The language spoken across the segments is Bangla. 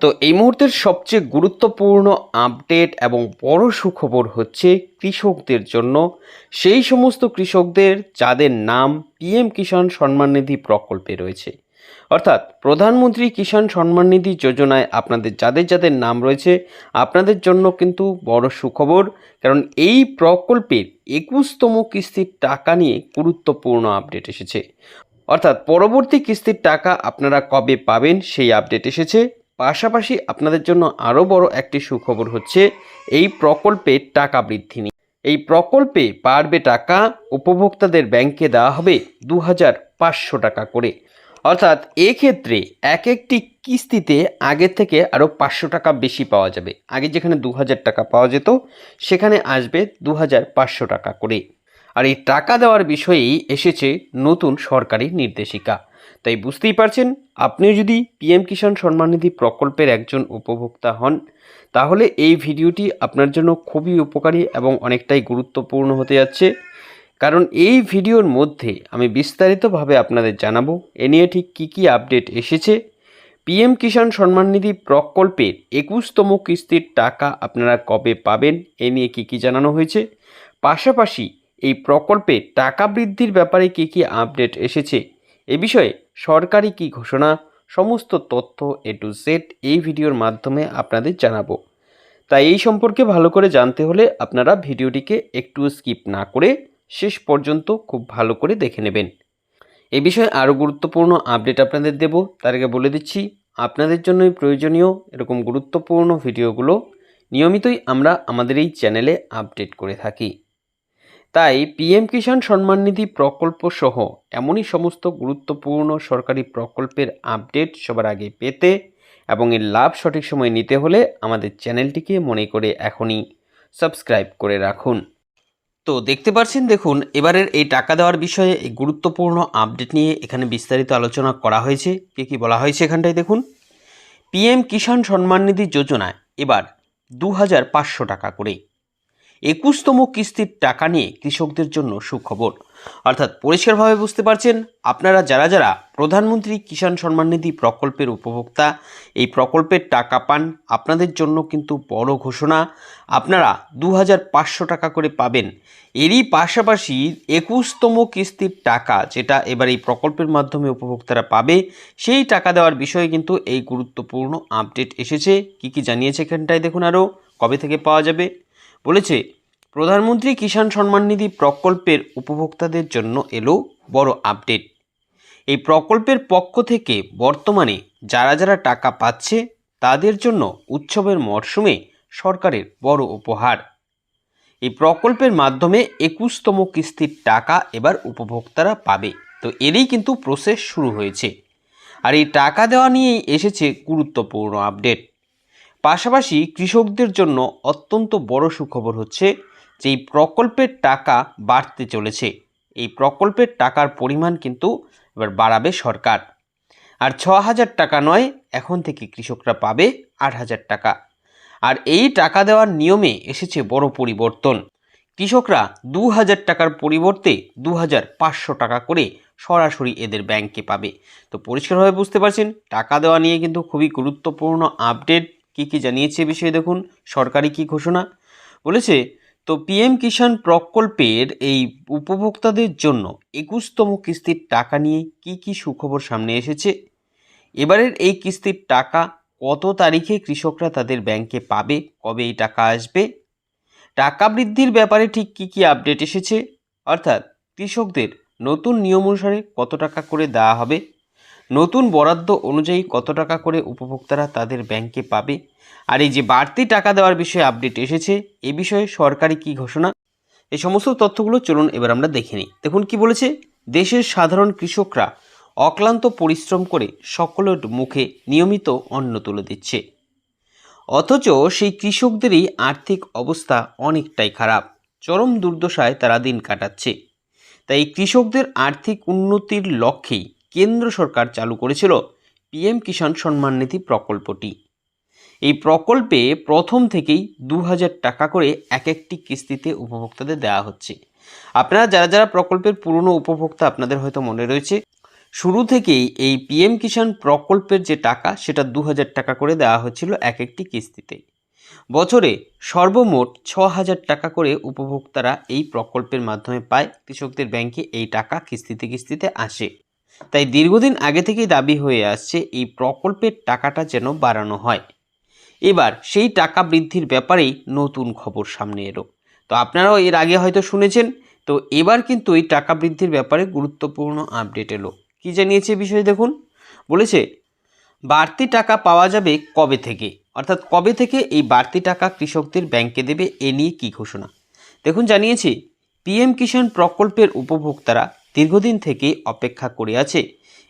তো এই মুহূর্তের সবচেয়ে গুরুত্বপূর্ণ আপডেট এবং বড় সুখবর হচ্ছে কৃষকদের জন্য। সেই সমস্ত কৃষকদের যাদের নাম পিএম কিষাণ সম্মান নিধি প্রকল্পে রয়েছে। অর্থাৎ প্রধানমন্ত্রী কিষাণ সম্মান নিধি যোজনায় আপনাদের যাদের যাদের নাম রয়েছে, আপনাদের জন্য কিন্তু বড় সুখবর। কারণ এই প্রকল্পের একুশতম কিস্তির টাকা নিয়ে গুরুত্বপূর্ণ আপডেট এসেছে। অর্থাৎ পরবর্তী কিস্তির টাকা আপনারা কবে পাবেন সেই আপডেট এসেছে। পাশাপাশি আপনাদের জন্য আরও বড় একটি সুখবর হচ্ছে, এই প্রকল্পে টাকা বৃদ্ধি নিয়ে। এই প্রকল্পে পারবে টাকা, উপভোক্তাদের ব্যাংকে দেওয়া হবে দু হাজার পাঁচশো টাকা করে। অর্থাৎ এক্ষেত্রে এক একটি কিস্তিতে আগের থেকে আরও পাঁচশো টাকা বেশি পাওয়া যাবে। আগে যেখানে দু হাজার টাকা পাওয়া যেত, সেখানে আসবে দু হাজার পাঁচশো টাকা করে। আর এই টাকা দেওয়ার বিষয়েই এসেছে নতুন সরকারি নির্দেশিকা। তাই বুঝতেই পারছেন, আপনিও যদি পিএম কিষাণ সম্মান নিধি প্রকল্পের একজন উপভোক্তা হন, তাহলে এই ভিডিওটি আপনার জন্য খুবই উপকারী এবং অনেকটাই গুরুত্বপূর্ণ হতে যাচ্ছে। কারণ এই ভিডিওর মধ্যে আমি বিস্তারিতভাবে আপনাদের জানাব, এ নিয়ে ঠিক কী কী আপডেট এসেছে। পিএম কিষাণ সম্মান নিধি প্রকল্পের একুশতম কিস্তির টাকা আপনারা কবে পাবেন, এ নিয়ে কী কী জানানো হয়েছে। পাশাপাশি এই প্রকল্পে টাকা বৃদ্ধির ব্যাপারে কী কী আপডেট এসেছে? এ বিষয়ে সরকারি কী ঘোষণা? সমস্ত তথ্য এ টু জেড এই ভিডিওর মাধ্যমে আপনাদের জানাব। তাই এই সম্পর্কে ভালো করে জানতে হলে আপনারা ভিডিওটিকে একটু স্কিপ না করে শেষ পর্যন্ত খুব ভালো করে দেখে নেবেন। এ বিষয়ে আরও গুরুত্বপূর্ণ আপডেট আপনাদের দেব। তার আগে বলে দিচ্ছি, আপনাদের জন্যই প্রয়োজনীয় এরকম গুরুত্বপূর্ণ ভিডিওগুলো নিয়মিতই আমরা আমাদের এই চ্যানেলে আপডেট করে থাকি। তাই পিএম কিষাণ সম্মান নিধি প্রকল্প সহ এমনই সমস্ত গুরুত্বপূর্ণ সরকারি প্রকল্পের আপডেট সবার আগে পেতে এবং এর লাভ সঠিক সময় নিতে হলে আমাদের চ্যানেলটিকে মনে করে এখনই সাবস্ক্রাইব করে রাখুন। তো দেখতে পাচ্ছেন দেখুন, এবারের এই টাকা দেওয়ার বিষয়ে এই গুরুত্বপূর্ণ আপডেট নিয়ে এখানে বিস্তারিত আলোচনা করা হয়েছে। কী কী বলা হয়েছে এখানটায় দেখুন। পিএম কিষাণ সম্মান নিধি যোজনায় এবার দু হাজার পাঁচশো টাকা করে একুশতম কিস্তির টাকা নিয়ে কৃষকদের জন্য সুখবর। অর্থাৎ পরিষ্কারভাবে বুঝতে পারছেন, আপনারা যারা যারা প্রধানমন্ত্রী কিষাণ সম্মান নিধি প্রকল্পের উপভোক্তা, এই প্রকল্পের টাকা পান, আপনাদের জন্য কিন্তু বড় ঘোষণা। আপনারা দু হাজার পাঁচশো টাকা করে পাবেন। এরই পাশাপাশি একুশতম কিস্তির টাকা যেটা এবার এই প্রকল্পের মাধ্যমে উপভোক্তারা পাবে, সেই টাকা দেওয়ার বিষয়ে কিন্তু এই গুরুত্বপূর্ণ আপডেট এসেছে। কি কি জানিয়েছে এখানটায় দেখুন আরও। কবে থেকে পাওয়া যাবে? বলেছে, প্রধানমন্ত্রী কিষাণ সম্মান নিধি প্রকল্পের উপভোক্তাদের জন্য এলো বড় আপডেট। এই প্রকল্পের পক্ষ থেকে বর্তমানে যারা যারা টাকা পাচ্ছে, তাদের জন্য উৎসবের মরশুমে সরকারের বড় উপহার। এই প্রকল্পের মাধ্যমে একুশতম কিস্তির টাকা এবার উপভোক্তারা পাবে। তো এরই কিন্তু প্রসেস শুরু হয়েছে। আর এই টাকা দেওয়া নিয়েই এসেছে গুরুত্বপূর্ণ আপডেট পাশাপাশি কৃষকদের জন্য অত্যন্ত বড় সুখবর হচ্ছে যে এই প্রকল্পের টাকা বাড়তে চলেছে। এই প্রকল্পের টাকার পরিমাণ কিন্তু এবার বাড়াবে সরকার। আর ছ হাজার টাকা নয়, এখন থেকে কৃষকরা পাবে আট হাজার টাকা। আর এই টাকা দেওয়ার নিয়মে এসেছে বড় পরিবর্তন। কৃষকরা দু হাজার টাকার পরিবর্তে দু হাজার পাঁচশো টাকা করে সরাসরি এদের ব্যাংকে পাবে। তো পরিষ্কারভাবে বুঝতে পারছেন, টাকা দেওয়া নিয়ে কিন্তু খুবই গুরুত্বপূর্ণ আপডেট। কী কী জানিয়েছে বিষয়ে দেখুন, সরকারি কি ঘোষণা? বলেছে, তো পিএম কিষাণ প্রকল্পের এই উপভোক্তাদের জন্য একুশতম কিস্তির টাকা নিয়ে কি কি সুখবর সামনে এসেছে? এবারের এই কিস্তির টাকা কত তারিখে কৃষকরা তাদের ব্যাংকে পাবে? কবে এই টাকা আসবে? টাকা বৃদ্ধির ব্যাপারে ঠিক কি কি আপডেট এসেছে? অর্থাৎ কৃষকদের নতুন নিয়ম অনুসারে কত টাকা করে দেওয়া হবে? নতুন বরাদ্দ অনুযায়ী কত টাকা করে উপভোক্তারা তাদের ব্যাংকে পাবে? আর এই যে বাড়তি টাকা দেওয়ার বিষয়ে আপডেট এসেছে, এ বিষয়ে সরকারি কি ঘোষণা? এই সমস্ত তথ্যগুলো চলুন এবার আমরা দেখে নিই। দেখুন কি বলেছে, দেশের সাধারণ কৃষকরা অক্লান্ত পরিশ্রম করে সকলের মুখে নিয়মিত অন্ন তুলে দিচ্ছে। অথচ সেই কৃষকদেরই আর্থিক অবস্থা অনেকটাই খারাপ, চরম দুর্দশায় তারা দিন কাটাচ্ছে। তাই কৃষকদের আর্থিক উন্নতির লক্ষ্যেই কেন্দ্র সরকার চালু করেছিল পিএম কিষাণ সম্মান নিধি প্রকল্পটি। এই প্রকল্পে প্রথম থেকেই দু হাজার টাকা করে এক একটি কিস্তিতে উপভোক্তাদের দেওয়া হচ্ছে। আপনারা যারা যারা প্রকল্পের পুরনো উপভোক্তা আপনাদের হয়তো মনে রয়েছে, শুরু থেকেই এই পিএম কিষাণ প্রকল্পের যে টাকা, সেটা দু হাজার টাকা করে দেওয়া হচ্ছিল এক একটি কিস্তিতে। বছরে সর্বমোট ছ হাজার টাকা করে উপভোক্তারা এই প্রকল্পের মাধ্যমে পায়। কৃষকদের ব্যাংকে এই টাকা কিস্তিতে কিস্তিতে আসে। তাই দীর্ঘদিন আগে থেকেই দাবি হয়ে আসছে এই প্রকল্পের টাকাটা যেন বাড়ানো হয়। এবার সেই টাকা বৃদ্ধির ব্যাপারেই নতুন খবর সামনে এলো। তো আপনারাও এর আগে হয়তো শুনেছেন, তো এবার কিন্তু এই টাকা বৃদ্ধির ব্যাপারে গুরুত্বপূর্ণ আপডেট এলো। কী জানিয়েছে বিষয়ে দেখুন? বলেছে, বাড়তি টাকা পাওয়া যাবে কবে থেকে? অর্থাৎ কবে থেকে এই বাড়তি টাকা কৃষকদের ব্যাংকে দেবে, এ নিয়ে কী ঘোষণা? দেখুন, জানিয়েছে, পিএম কিষাণ প্রকল্পের উপভোক্তারা দীর্ঘদিন থেকে অপেক্ষা করে আছে।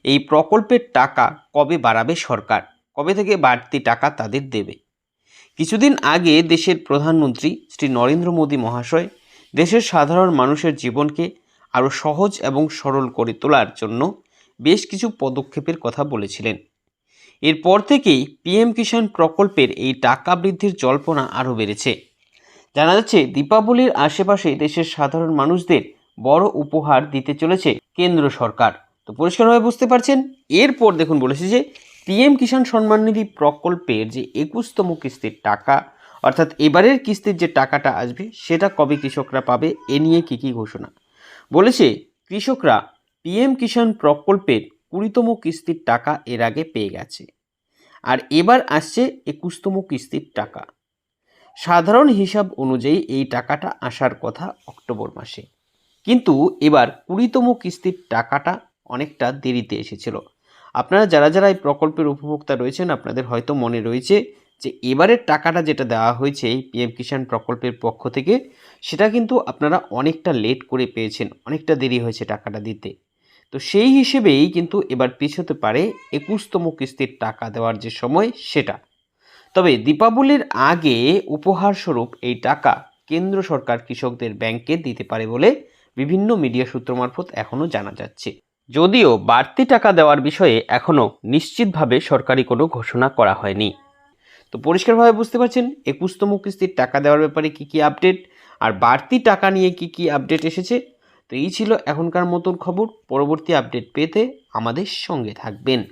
এই প্রকল্পের টাকা কবে বাড়াবে সরকার? কবে থেকে বাড়তি টাকা তাদের দেবে? কিছুদিন আগে দেশের প্রধানমন্ত্রী শ্রী নরেন্দ্র মোদী মহাশয় দেশের সাধারণ মানুষের জীবনকে আরও সহজ এবং সরল করে তোলার জন্য বেশ কিছু পদক্ষেপের কথা বলেছিলেন। এরপর থেকেই পিএম কিষাণ প্রকল্পের এই টাকা বৃদ্ধির জল্পনা আরও বেড়েছে। জানা যাচ্ছে, দীপাবলির আশেপাশে দেশের সাধারণ মানুষদের বড় উপহার দিতে চলেছে কেন্দ্র সরকার। তো পরিষ্কারভাবে বুঝতে পারছেন? এরপর দেখুন বলেছে যে পিএম কিষাণ সম্মান নিধি প্রকল্পের যে একুশতম কিস্তির টাকা, অর্থাৎ এবারের কিস্তির যে টাকাটা আসবে, সেটা কবে কৃষকরা পাবে, এ নিয়ে কী কী ঘোষণা? বলেছে, কৃষকরা পিএম কিষাণ প্রকল্পের কুড়িতম কিস্তির টাকা এর আগে পেয়ে গেছে। আর এবার আসছে একুশতম কিস্তির টাকা। সাধারণ হিসাব অনুযায়ী এই টাকাটা আসার কথা অক্টোবর মাসে। কিন্তু এবার কুড়িতম কিস্তির টাকাটা অনেকটা দেরিতে এসেছিল। আপনারা যারা যারা এই প্রকল্পের উপভোক্তা রয়েছেন, আপনাদের হয়তো মনে রয়েছে যে এবারের টাকাটা যেটা দেওয়া হয়েছে এই পিএম কিষাণ প্রকল্পের পক্ষ থেকে, সেটা কিন্তু আপনারা অনেকটা লেট করে পেয়েছেন, অনেকটা দেরি হয়েছে টাকাটা দিতে। তো সেই হিসেবেই কিন্তু এবার পিছোতে পারে একুশতম কিস্তির টাকা দেওয়ার যে সময়, সেটা। তবে দীপাবলির আগে উপহারস্বরূপ এই টাকা কেন্দ্র সরকার কৃষকদের ব্যাংকে দিতে পারে বলে বিভিন্ন মিডিয়া সূত্র মারফত এখনও জানা যাচ্ছে। যদিও বাড়তি টাকা দেওয়ার বিষয়ে এখনও নিশ্চিতভাবে সরকারি কোনো ঘোষণা করা হয়নি। তো পরিষ্কারভাবে বুঝতে পারছেন, একুশতম কিস্তির টাকা দেওয়ার ব্যাপারে কী কী আপডেট আর বাড়তি টাকা নিয়ে কী কী আপডেট এসেছে? তো এই ছিল এখনকার মতন খবর। পরবর্তী আপডেট পেতে আমাদের সঙ্গে থাকবেন।